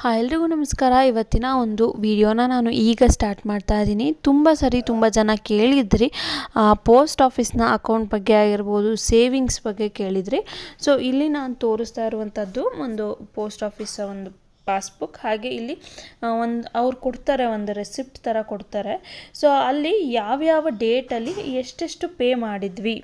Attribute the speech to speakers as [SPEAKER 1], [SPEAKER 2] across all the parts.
[SPEAKER 1] ಹಾಂ, ಎಲ್ರಿಗೂ ನಮಸ್ಕಾರ. ಇವತ್ತಿನ ಒಂದು ವಿಡಿಯೋನ ನಾನು ಈಗ ಸ್ಟಾರ್ಟ್ ಮಾಡ್ತಾ ಇದ್ದೀನಿ. ತುಂಬ ಸರಿ ತುಂಬ ಜನ ಕೇಳಿದ್ರಿ. ಪೋಸ್ಟ್ ಆಫೀಸ್ನ ಅಕೌಂಟ್ ಬಗ್ಗೆ ಆಗಿರ್ಬೋದು ಸೇವಿಂಗ್ಸ್ ಬಗ್ಗೆ ಕೇಳಿದ್ರಿ. ಸೊ ಇಲ್ಲಿ ನಾನು ತೋರಿಸ್ತಾ ಇರುವಂಥದ್ದು ಒಂದು ಪೋಸ್ಟ್ ಆಫೀಸ್ ಒಂದು ಪಾಸ್ಬುಕ್ ಹಾಗೆ ಇಲ್ಲಿ ಒಂದು ಅವ್ರು ಕೊಡ್ತಾರೆ, ಒಂದು ರೆಸಿಪ್ಟ್ ಥರ ಕೊಡ್ತಾರೆ. ಸೊ ಅಲ್ಲಿ ಯಾವ್ಯಾವ ಡೇಟಲ್ಲಿ ಎಷ್ಟೆಷ್ಟು ಪೇ ಮಾಡಿದ್ವಿ?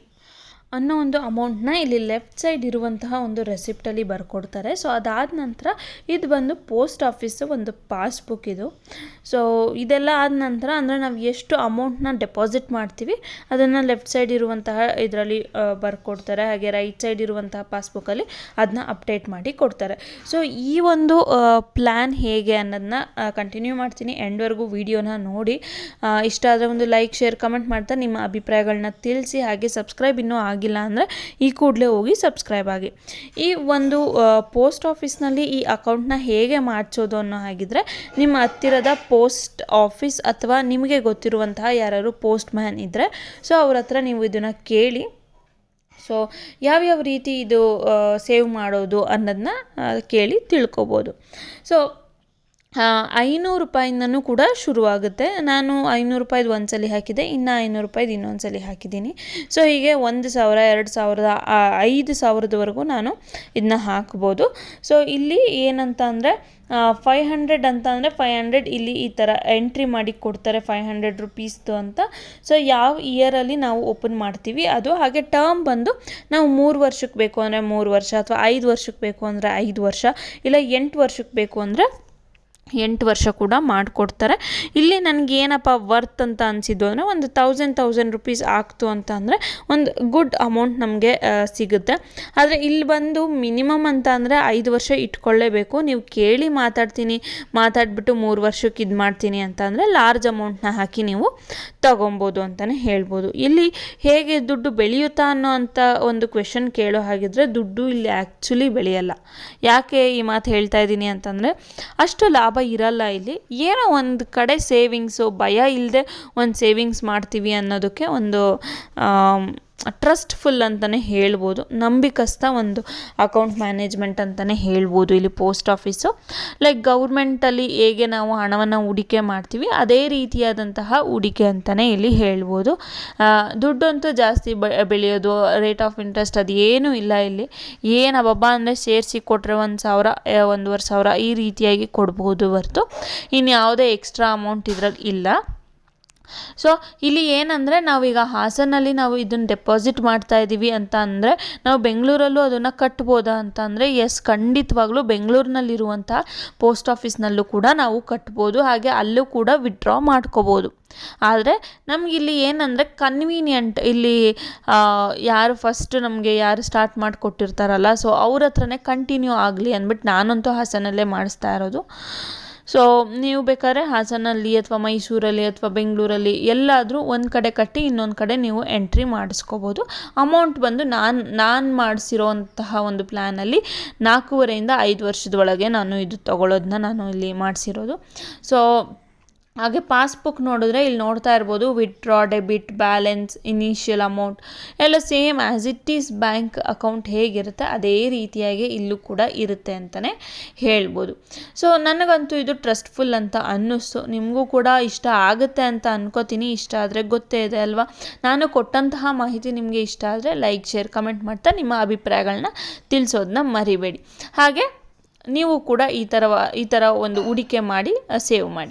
[SPEAKER 1] ಅನ್ನೋ ಒಂದು ಅಮೌಂಟ್ನ ಇಲ್ಲಿ ಲೆಫ್ಟ್ ಸೈಡ್ ಇರುವಂತಹ ಒಂದು ರೆಸಿಪ್ಟಲ್ಲಿ ಬರ್ಕೊಡ್ತಾರೆ. ಸೊ ಅದಾದ ನಂತರ ಇದು ಬಂದು ಪೋಸ್ಟ್ ಆಫೀಸು ಒಂದು ಪಾಸ್ಬುಕ್ ಇದು. ಸೊ ಇದೆಲ್ಲ ಆದ ನಂತರ ಅಂದರೆ ನಾವು ಎಷ್ಟು ಅಮೌಂಟ್ನ ಡೆಪಾಸಿಟ್ ಮಾಡ್ತೀವಿ, ಅದನ್ನು ಲೆಫ್ಟ್ ಸೈಡ್ ಇರುವಂತಹ ಇದರಲ್ಲಿ ಬರ್ಕೊಡ್ತಾರೆ. ಹಾಗೆ ರೈಟ್ ಸೈಡ್ ಇರುವಂತಹ ಪಾಸ್ಬುಕ್ಕಲ್ಲಿ ಅದನ್ನ ಅಪ್ಡೇಟ್ ಮಾಡಿ ಕೊಡ್ತಾರೆ. ಸೊ ಈ ಒಂದು ಪ್ಲ್ಯಾನ್ ಹೇಗೆ ಅನ್ನೋದನ್ನ ಕಂಟಿನ್ಯೂ ಮಾಡ್ತೀನಿ ಎಂಡ್ವರೆಗೂ ವಿಡಿಯೋನ ನೋಡಿ. ಇಷ್ಟ ಆದರೆ ಒಂದು ಲೈಕ್, ಶೇರ್, ಕಮೆಂಟ್ ಮಾಡ್ತಾ ನಿಮ್ಮ ಅಭಿಪ್ರಾಯಗಳನ್ನ ತಿಳಿಸಿ. ಹಾಗೆ ಸಬ್ಸ್ಕ್ರೈಬ್ ಇನ್ನೂ ಆಗಿಲ್ಲ ಅಂದರೆ ಈ ಕೂಡಲೇ ಹೋಗಿ ಸಬ್ಸ್ಕ್ರೈಬ್ ಆಗಿ. ಈ ಒಂದು ಪೋಸ್ಟ್ ಆಫೀಸ್ನಲ್ಲಿ ಈ ಅಕೌಂಟ್ನ ಹೇಗೆ ಮಾಡಿಸೋದು ಅನ್ನೋ ಹಾಗಿದ್ರೆ ನಿಮ್ಮ ಹತ್ತಿರದ ಪೋಸ್ಟ್ ಆಫೀಸ್ ಅಥವಾ ನಿಮಗೆ ಗೊತ್ತಿರುವಂತಹ ಯಾರು ಪೋಸ್ಟ್ ಮ್ಯಾನ್ ಇದ್ದರೆ ಸೊ ಅವ್ರ ಹತ್ರ ನೀವು ಇದನ್ನು ಕೇಳಿ ಸೊ ಯಾವ್ಯಾವ ರೀತಿ ಇದು ಸೇವ್ ಮಾಡೋದು ಅನ್ನೋದನ್ನ ಕೇಳಿ ತಿಳ್ಕೊಬೋದು. ಸೊ ಐನೂರು ರೂಪಾಯಿಂದನೂ ಕೂಡ ಶುರುವಾಗುತ್ತೆ. ನಾನು ಐನೂರು ರೂಪಾಯ್ದು ಒಂದು ಸಲ ಹಾಕಿದೆ ಇನ್ನು ಐನೂರು ರೂಪಾಯ್ದು ಇನ್ನೊಂದು ಸಲ ಹಾಕಿದ್ದೀನಿ. ಸೊ ಹೀಗೆ ಒಂದು ಸಾವಿರ, ಎರಡು ಸಾವಿರದ ಐದು ಸಾವಿರದವರೆಗೂ ನಾನು ಇದನ್ನ ಹಾಕ್ಬೋದು. ಸೊ ಇಲ್ಲಿ ಏನಂತ ಅಂದರೆ ಫೈ ಹಂಡ್ರೆಡ್ ಅಂತ ಅಂದರೆ ಫೈ ಹಂಡ್ರೆಡ್ ಇಲ್ಲಿ ಈ ಥರ ಎಂಟ್ರಿ ಮಾಡಿ ಕೊಡ್ತಾರೆ ಫೈ ಹಂಡ್ರೆಡ್ ರುಪೀಸ್ದು ಅಂತ. ಸೊ ಯಾವ ಇಯರಲ್ಲಿ ನಾವು ಓಪನ್ ಮಾಡ್ತೀವಿ, ಅದು ಹಾಗೆ ಟರ್ಮ್ ಬಂದು ನಾವು ಮೂರು ವರ್ಷಕ್ಕೆ ಬೇಕು ಅಂದರೆ ಮೂರು ವರ್ಷ, ಅಥವಾ ಐದು ವರ್ಷಕ್ಕೆ ಬೇಕು ಅಂದರೆ ಐದು ವರ್ಷ, ಇಲ್ಲ ಎಂಟು ವರ್ಷಕ್ಕೆ ಬೇಕು ಅಂದರೆ ಎಂಟು ವರ್ಷ ಕೂಡ ಮಾಡಿಕೊಡ್ತಾರೆ. ಇಲ್ಲಿ ನನಗೆ ಏನಪ್ಪ ವರ್ತ್ ಅಂತ ಅನಿಸಿದ್ದು ಅಂದರೆ ಒಂದು ತೌಸಂಡ್ ತೌಸಂಡ್ ರುಪೀಸ್ ಆಗ್ತು ಅಂತ ಅಂದರೆ ಒಂದು ಗುಡ್ ಅಮೌಂಟ್ ನಮಗೆ ಸಿಗುತ್ತೆ. ಆದರೆ ಇಲ್ಲಿ ಬಂದು ಮಿನಿಮಮ್ ಅಂತ ಅಂದರೆ ಐದು ವರ್ಷ ಇಟ್ಕೊಳ್ಳೇಬೇಕು. ನೀವು ಕೇಳಿ ಮಾತಾಡ್ತೀನಿ, ಮಾತಾಡಿಬಿಟ್ಟು ಮೂರು ವರ್ಷಕ್ಕೆ ಇದು ಮಾಡ್ತೀನಿ ಅಂತ ಅಂದರೆ ಲಾರ್ಜ್ ಅಮೌಂಟ್ನ ಹಾಕಿ ನೀವು ತಗೊಬೋದು ಅಂತಲೇ ಹೇಳ್ಬೋದು. ಇಲ್ಲಿ ಹೇಗೆ ದುಡ್ಡು ಬೆಳೆಯುತ್ತಾ ಅನ್ನೋ ಅಂಥ ಒಂದು ಕ್ವೆಶನ್ ಕೇಳೋ ಹಾಗಿದ್ರೆ ದುಡ್ಡು ಇಲ್ಲಿ ಆ್ಯಕ್ಚುಲಿ ಬೆಳೆಯಲ್ಲ. ಯಾಕೆ ಈ ಮಾತು ಹೇಳ್ತಾ ಇದ್ದೀನಿ ಅಂತಂದರೆ ಅಷ್ಟು ಲಾಭ ಇರಲ್ಲ ಇಲ್ಲಿ. ಏನೋ ಒಂದು ಕಡೆ ಸೇವಿಂಗ್ಸು ಭಯ ಇಲ್ಲದೆ ಒಂದು ಸೇವಿಂಗ್ಸ್ ಮಾಡ್ತೀವಿ ಅನ್ನೋದಕ್ಕೆ ಒಂದು ಟ್ರಸ್ಟ್ಫುಲ್ ಅಂತಲೇ ಹೇಳ್ಬೋದು ನಂಬಿಕಸ್ಥ ಒಂದು ಅಕೌಂಟ್ ಮ್ಯಾನೇಜ್ಮೆಂಟ್ ಅಂತಲೇ ಹೇಳ್ಬೋದು ಇಲ್ಲಿ ಪೋಸ್ಟ್ ಆಫೀಸು. ಲೈಕ್ ಗೌರ್ಮೆಂಟಲ್ಲಿ ಹೇಗೆ ನಾವು ಹಣವನ್ನು ಹೂಡಿಕೆ ಮಾಡ್ತೀವಿ, ಅದೇ ರೀತಿಯಾದಂತಹ ಹೂಡಿಕೆ ಅಂತಲೇ ಇಲ್ಲಿ ಹೇಳ್ಬೋದು. ದುಡ್ಡಂತೂ ಜಾಸ್ತಿ ಬೆಳೆಯೋದು, ರೇಟ್ ಆಫ್ ಇಂಟ್ರೆಸ್ಟ್ ಅದು ಏನೂ ಇಲ್ಲ ಇಲ್ಲಿ. ಏನು ಹಬ್ಬ ಅಂದರೆ ಸೇರಿಸಿ ಕೊಟ್ಟರೆ ಒಂದು ಸಾವಿರ ಒಂದೂವರೆ ಸಾವಿರ ಈ ರೀತಿಯಾಗಿ ಕೊಡ್ಬೋದು ಹೊರತು. ಇನ್ಯಾವುದೇ ಎಕ್ಸ್ಟ್ರಾ ಅಮೌಂಟ್ ಇದ್ರಲ್ಲಿ ಇಲ್ಲ. ಸೊ ಇಲ್ಲಿ ಏನಂದರೆ ನಾವೀಗ ಹಾಸನಲ್ಲಿ ನಾವು ಇದನ್ನು ಡೆಪಾಸಿಟ್ ಮಾಡ್ತಾ ಇದ್ದೀವಿ ಅಂತ ಅಂದರೆ ನಾವು ಬೆಂಗಳೂರಲ್ಲೂ ಅದನ್ನು ಕಟ್ಬೋದಾ ಅಂತ ಅಂದರೆ ಎಸ್ ಖಂಡಿತವಾಗ್ಲೂ ಬೆಂಗಳೂರಿನಲ್ಲಿರುವಂಥ ಪೋಸ್ಟ್ ಆಫೀಸ್ನಲ್ಲೂ ಕೂಡ ನಾವು ಕಟ್ಬೋದು, ಹಾಗೆ ಅಲ್ಲೂ ಕೂಡ ವಿಡ್ರಾ ಮಾಡ್ಕೋಬೋದು. ಆದರೆ ನಮಗಿಲ್ಲಿ ಏನಂದರೆ ಕನ್ವೀನಿಯಂಟ್ ಇಲ್ಲಿ ಯಾರು ಫಸ್ಟ್ ನಮಗೆ ಯಾರು ಸ್ಟಾರ್ಟ್ ಮಾಡಿಕೊಟ್ಟಿರ್ತಾರಲ್ಲ ಸೊ ಅವ್ರ ಹತ್ರನೇ ಕಂಟಿನ್ಯೂ ಆಗಲಿ ಅಂದ್ಬಿಟ್ಟು ನಾನಂತೂ ಹಾಸನಲ್ಲೇ ಮಾಡಿಸ್ತಾ ಇರೋದು. ಸೊ ನೀವು ಬೇಕಾದ್ರೆ ಹಾಸನಲ್ಲಿ ಅಥವಾ ಮೈಸೂರಲ್ಲಿ ಅಥವಾ ಬೆಂಗಳೂರಲ್ಲಿ ಎಲ್ಲಾದರೂ ಒಂದು ಕಡೆ ಕಟ್ಟಿ ಇನ್ನೊಂದು ಕಡೆ ನೀವು ಎಂಟ್ರಿ ಮಾಡಿಸ್ಕೋಬೋದು. ಅಮೌಂಟ್ ಬಂದು ನಾನು ನಾನು ಮಾಡಿಸಿರೋಂತಹ ಒಂದು ಪ್ಲ್ಯಾನಲ್ಲಿ ನಾಲ್ಕೂವರೆಯಿಂದ ಐದು ವರ್ಷದೊಳಗೆ ನಾನು ಇದು ತೊಗೊಳೋದನ್ನ ನಾನು ಇಲ್ಲಿ ಮಾಡಿಸಿರೋದು. ಸೊ ಹಾಗೆ ಪಾಸ್ಬುಕ್ ನೋಡಿದ್ರೆ ಇಲ್ಲಿ ನೋಡ್ತಾ ಇರ್ಬೋದು withdraw debit balance initial amount ಎಲ್ಲ same as it is bank account ಹೇಗಿರುತ್ತೆ ಅದೇ ರೀತಿಯಾಗಿ ಇಲ್ಲೂ ಕೂಡ ಇರುತ್ತೆ ಅಂತಲೇ ಹೇಳ್ಬೋದು. ಸೊ ನನಗಂತೂ ಇದು ಟ್ರಸ್ಟ್ಫುಲ್ ಅಂತ ಅನ್ನಿಸ್ತು. ನಿಮಗೂ ಕೂಡ ಇಷ್ಟ ಆಗುತ್ತೆ ಅಂತ ಅನ್ಕೋತೀನಿ. ಇಷ್ಟ ಆದರೆ ಗೊತ್ತೇ ಇದೆ ಅಲ್ವಾ? ನಾನು ಕೊಟ್ಟಂತಹ ಮಾಹಿತಿ ನಿಮಗೆ ಇಷ್ಟ ಆದರೆ ಲೈಕ್ ಶೇರ್ ಕಮೆಂಟ್ ಮಾಡ್ತಾ ನಿಮ್ಮ ಅಭಿಪ್ರಾಯಗಳನ್ನ ತಿಳಿಸೋದನ್ನ ಮರಿಬೇಡಿ. ಹಾಗೆ ನೀವು ಕೂಡ ಈ ಥರ ಈ ಥರ ಒಂದು ಹೂಡಿಕೆ ಮಾಡಿ ಸೇವ್ ಮಾಡಿ.